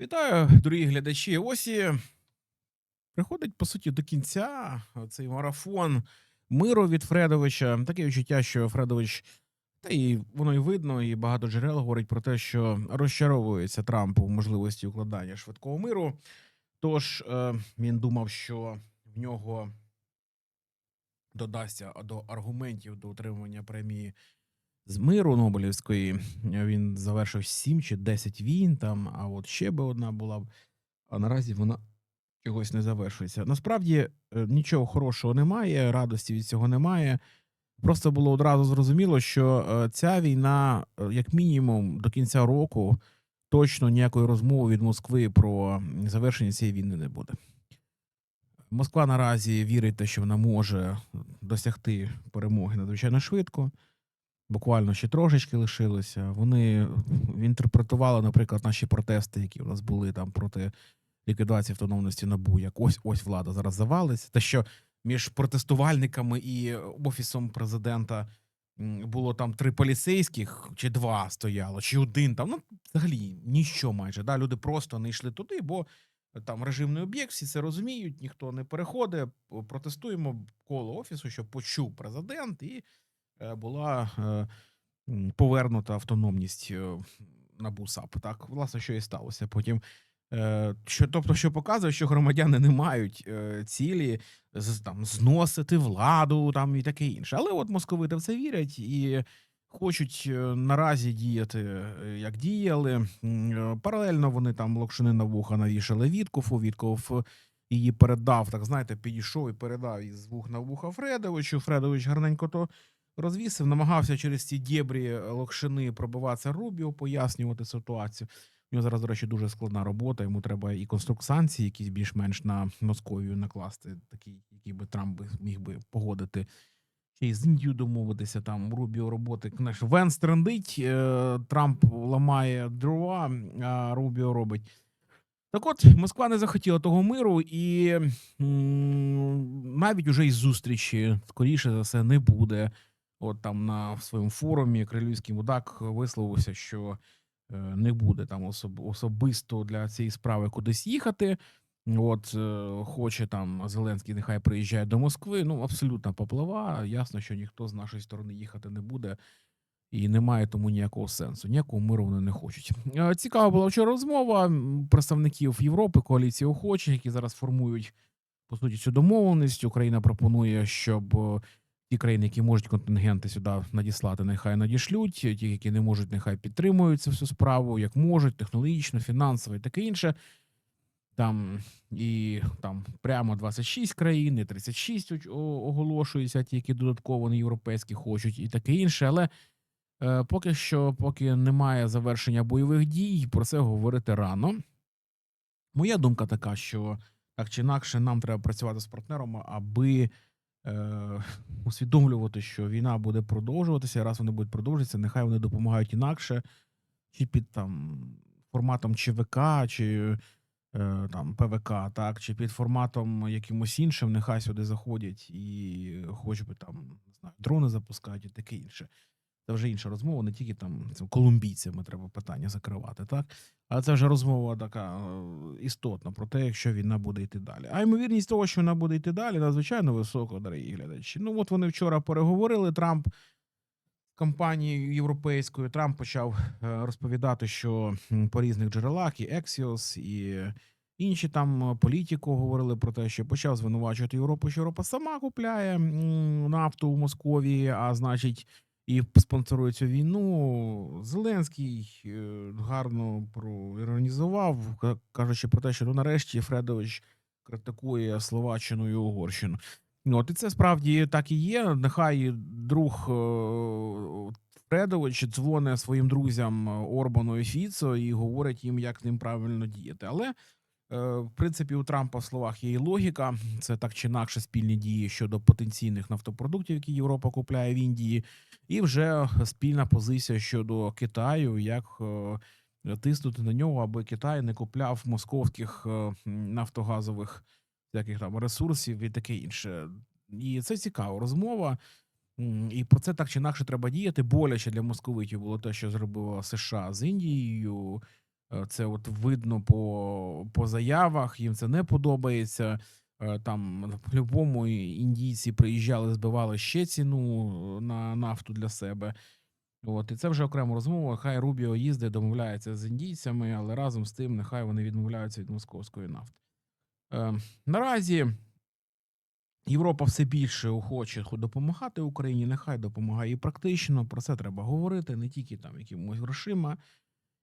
Вітаю, дорогі глядачі. Ось і приходить, по суті, до кінця цей марафон миру від Фредовича. Таке відчуття, що Фредович, та і воно і видно, і багато джерел говорить про те, що розчаровується Трамп у можливості укладання швидкого миру. Тож е, він думав, що в нього додасться до аргументів до отримання премії з миру Нобелівської. Він завершив 7 чи 10 війн там, а от ще би одна була. А наразі вона чогось не завершується. Насправді е, нічого хорошого немає, радості від цього немає. Просто було одразу зрозуміло, що е, ця війна, е, як мінімум, до кінця року точно ніякої розмови від Москви про завершення цієї війни не буде. Москва наразі вірить, те, що вона може досягти перемоги надзвичайно швидко. Буквально ще трошечки лишилося. Вони інтерпретували, наприклад, наші протести, які у нас були там проти ліквідації автономності НАБУ, як ось ось влада зараз завалиться. Те, що між протестувальниками і офісом президента було там три поліцейських, чи два стояло, чи один там. Ну, взагалі ніщо майже. Да? Люди просто не йшли туди, бо там режимний об'єкт, всі це розуміють, ніхто не переходить. Протестуємо коло офісу, щоб почув президент, і була е, повернута автономність е, НАБУ САП. Так, власне, що і сталося. Потім, е, що, тобто, що показує, що громадяни не мають е, цілі там, зносити владу там, і таке інше. Але от московити в це вірять і хочуть е, наразі діяти, е, як діяли. Е, Паралельно вони там локшини на вуха навішали Віткофу. Вітков її передав, так знаєте, підійшов і передав із вух на вуха Фредовичу. Фредович гарненько то розвісив, намагався через ці дєбрі локшини пробиватися Рубіо, пояснювати ситуацію. У нього зараз, до речі, дуже складна робота. Йому треба і конструкт санкцій, якісь більш-менш на Московію накласти, такий, який би Трамп міг би погодити. Ще й з Індією домовитися там Рубіо роботи. Знаєш, Венс трендить, е, Трамп ламає дрова, а Рубіо робить. Так от, Москва не захотіла того миру, і навіть уже із зустрічі, скоріше за все, не буде. От там на своєму форумі Крилівський мудак висловився, що е, не буде там особ, особисто для цієї справи кудись їхати. От е, хоче там Зеленський, нехай приїжджає до Москви. Ну, абсолютно поплава. Ясно, що ніхто з нашої сторони їхати не буде. І немає тому ніякого сенсу. Ніякого миру вони не хочуть. Е, Цікава була вчора розмова представників Європи, коаліції охочих, які зараз формують по суті цю домовленість. Україна пропонує, щоб ті країни, які можуть контингенти сюди надіслати, нехай надішлють. Ті, які не можуть, нехай підтримують цю всю справу, як можуть, технологічно, фінансово і таке інше. Там і там прямо 26 країн, і 36 оголошуються, ті, які додатково не європейські хочуть, і таке інше. Але е, поки що, поки немає завершення бойових дій, про це говорити рано. Моя думка така, що так чи інакше нам треба працювати з партнерами, аби е, усвідомлювати, що війна буде продовжуватися. Раз вони будуть продовжуватися, нехай вони допомагають інакше, чи під там форматом ЧВК, чи е, там ПВК, так, чи під форматом якимось іншим, нехай сюди заходять і хоч би там не знаю, дрони запускають і таке інше. Це вже інша розмова, не тільки там цим колумбійцями треба питання закривати, так? Але це вже розмова така е, істотна про те, якщо війна буде йти далі. А ймовірність того, що вона буде йти далі, надзвичайно висока, дорогі глядачі. Ну от вони вчора переговорили. Трамп компанією європейською. Трамп почав е, розповідати, що по різних джерелах і Ексіос, і інші там е, політику говорили про те, що почав звинувачувати Європу, що Європа сама купляє нафту у Московії, а значить. І спонсорує цю війну. Зеленський е, гарно проіронізував, кажучи про те, що ну нарешті Фредович критикує Словаччину і Угорщину. Ну, От і це справді так і є. Нехай друг е, Фредович дзвонить своїм друзям Орбану і Фіцо і говорить їм, як ним правильно діяти. Але Е, В принципі, у Трампа в словах є і логіка. Це так чи інакше спільні дії щодо потенційних нафтопродуктів, які Європа купляє в Індії, і вже спільна позиція щодо Китаю, як е, тиснути на нього, аби Китай не купляв московських е, нафтогазових всяких там ресурсів і таке інше. І це цікава розмова. І про це так чи інакше треба діяти. Боляче для московитів було те, що зробила США з Індією. Е, Це от видно по, по заявах, їм це не подобається. Е, Там по-любому індійці приїжджали, збивали ще ціну на нафту для себе. От, і це вже окрема розмова. Хай Рубіо їздить, домовляється з індійцями, але разом з тим нехай вони відмовляються від московської нафти. Е, наразі Європа все більше хоче допомагати Україні, нехай допомагає і практично. Про це треба говорити, не тільки там якимось грошима,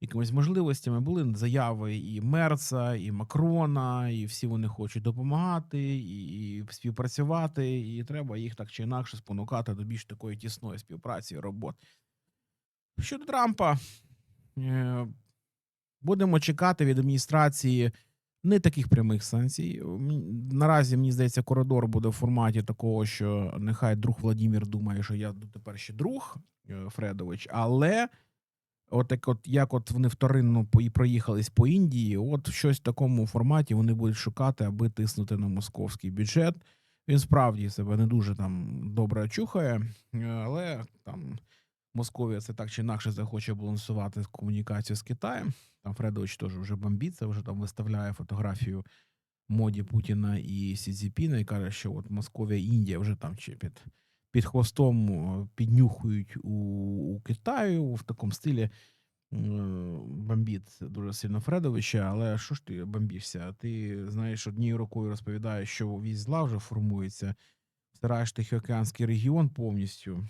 якимись можливостями. Були заяви і Мерца, і Макрона, і всі вони хочуть допомагати, і, співпрацювати. І треба їх так чи інакше спонукати до більш такої тісної співпраці і роботи. Щодо Трампа, е, будемо чекати від адміністрації не таких прямих санкцій. Наразі, мені здається, коридор буде в форматі такого, що нехай друг Владімір думає, що я тепер ще друг е, Фредович, але от як от як от вони вторинно і проїхались по Індії, от щось в такому форматі вони будуть шукати, аби тиснути на московський бюджет. Він справді себе не дуже там добре чухає, е, але там Московія це так чи інакше захоче балансувати комунікацію з Китаєм. Там Фредович теж вже бомбіться, вже там виставляє фотографію моді Путіна і Сі Цзіпіна і каже, що от Московія Індія вже там чи під, під хвостом е, піднюхують у, у Китаю в такому стилі. е, Бомбіт дуже сильно Фредовича, але що ж ти бомбішся? Ти знаєш, однією рукою розповідаєш, що вісь зла вже формується, стираєш Тихоокеанський регіон повністю,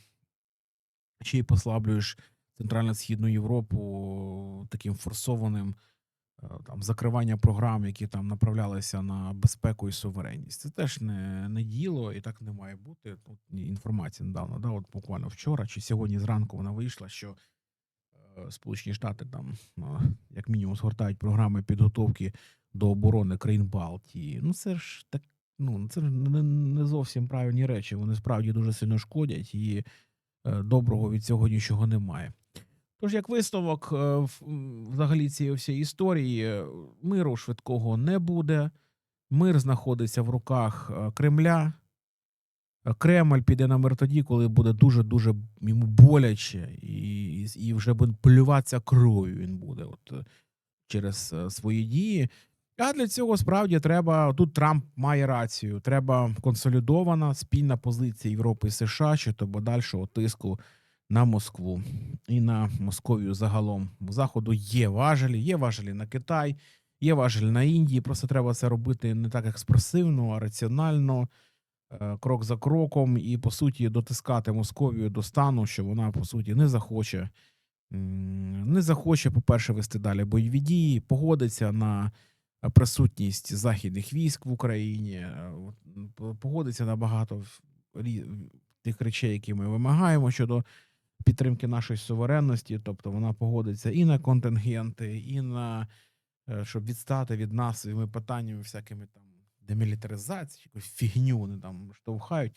й послаблюєш Центрально-Східну Європу таким форсованим там закривання програм, які там направлялися на безпеку і суверенність. Це теж не, не діло, і так не має бути. Тут інформація недавно, да, от буквально вчора чи сьогодні зранку вона вийшла, що е, Сполучені Штати там е, як мінімум згортають програми підготовки до оборони країн Балтії. Ну це ж так. Ну, це ж не, не зовсім правильні речі. Вони справді дуже сильно шкодять, і е, доброго від цього нічого немає. Тож, як висновок, е, взагалі цієї всієї історії, е, миру швидкого не буде. Мир знаходиться в руках е, Кремля. Кремль піде на мир тоді, коли буде дуже-дуже йому боляче, і, і, вже буде плюватися кров'ю він буде от, через свої дії. А для цього справді треба тут Трамп має рацію. Треба консолідована спільна позиція Європи і США щодо подальшого тиску на Москву і на Московію загалом. У заходу є важелі, є важелі на Китай, є важелі на Індії. Просто треба це робити не так експресивно, а раціонально, е, крок за кроком, і по суті дотискати Московію до стану, що вона по суті не захоче. Не захоче, по-перше, вести далі бойові дії, погодиться на присутність західних військ в Україні, е, погодиться на багато тих речей, які ми вимагаємо щодо підтримки нашої суверенності, тобто вона погодиться і на контингенти, і на е, щоб відстати від нас своїми питаннями, всякими там демілітаризації, якусь фігню вони там штовхають.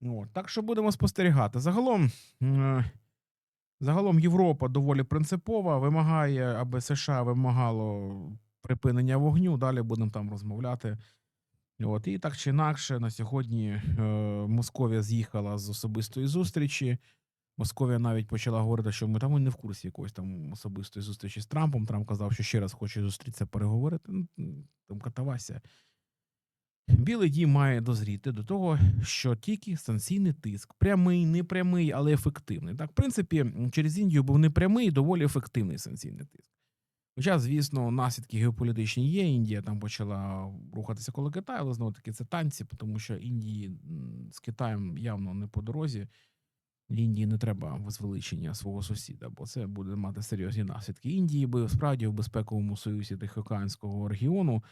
Ну, От. Так що будемо спостерігати. Загалом, е, загалом Європа доволі принципова, вимагає, аби США вимагало припинення вогню. Далі будемо там розмовляти. От, і так чи інакше, на сьогодні е, Московія з'їхала з особистої зустрічі. Московія навіть почала говорити, що ми там ми не в курсі якоїсь там особистої зустрічі з Трампом. Трамп казав, що ще раз хоче зустрітися, переговорити. Ну, там катавася. Білий дім має дозріти до того, що тільки санкційний тиск, прямий, непрямий, але ефективний. Так, в принципі, через Індію був непрямий, доволі ефективний санкційний тиск. Хоча, звісно, наслідки геополітичні є. Індія там почала рухатися коло Китаю, але знову таки це танці, тому що Індії з Китаєм явно не по дорозі. Індії не треба возвеличення свого сусіда, бо це буде мати серйозні наслідки. Індії би справді в безпековому союзі Тихоокеанського регіону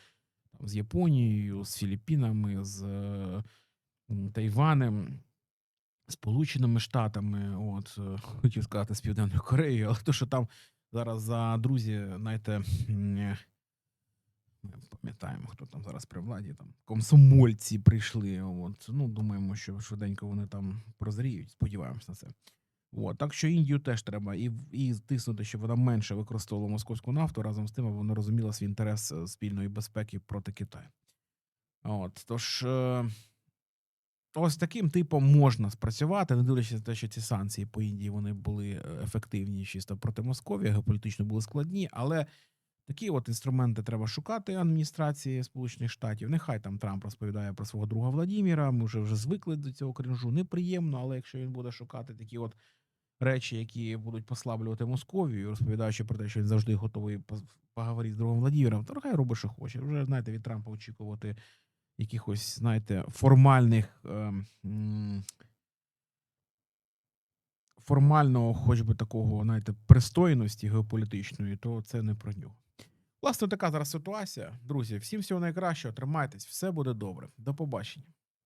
там, з Японією, з Філіппінами, з е, Тайванем, Сполученими Штатами, от е, хотів сказати з Південною Кореєю, але то, що там зараз за друзі, знаєте, ми пам'ятаємо, хто там зараз при владі, там комсомольці прийшли. От, ну, думаємо, що швиденько вони там прозріють, сподіваємось на це. От, так що Індію теж треба і, і тиснути, щоб вона менше використовувала московську нафту, разом з тим, вона розуміла свій інтерес е, спільної безпеки проти Китаю. От, тож, е, ось таким типом можна спрацювати, не дивлячись на те, що ці санкції по Індії вони були е, ефективні чисто проти Московії, геополітично були складні, але Такі от інструменти треба шукати адміністрації Сполучених Штатів. Нехай там Трамп розповідає про свого друга Владіміра. Ми вже вже звикли до цього кринжу. Неприємно, але якщо він буде шукати такі от речі, які будуть послаблювати Московію, розповідаючи про те, що він завжди готовий поговорити з другом Владіміром, то нехай робить, що хоче. Вже знаєте, від Трампа очікувати якихось, знаєте, формальних. ем, Формального, хоч би такого, знаєте, пристойності геополітичної, то це не про нього. Власне, така зараз ситуація. Друзі, всім всього найкращого, тримайтесь, все буде добре. До побачення.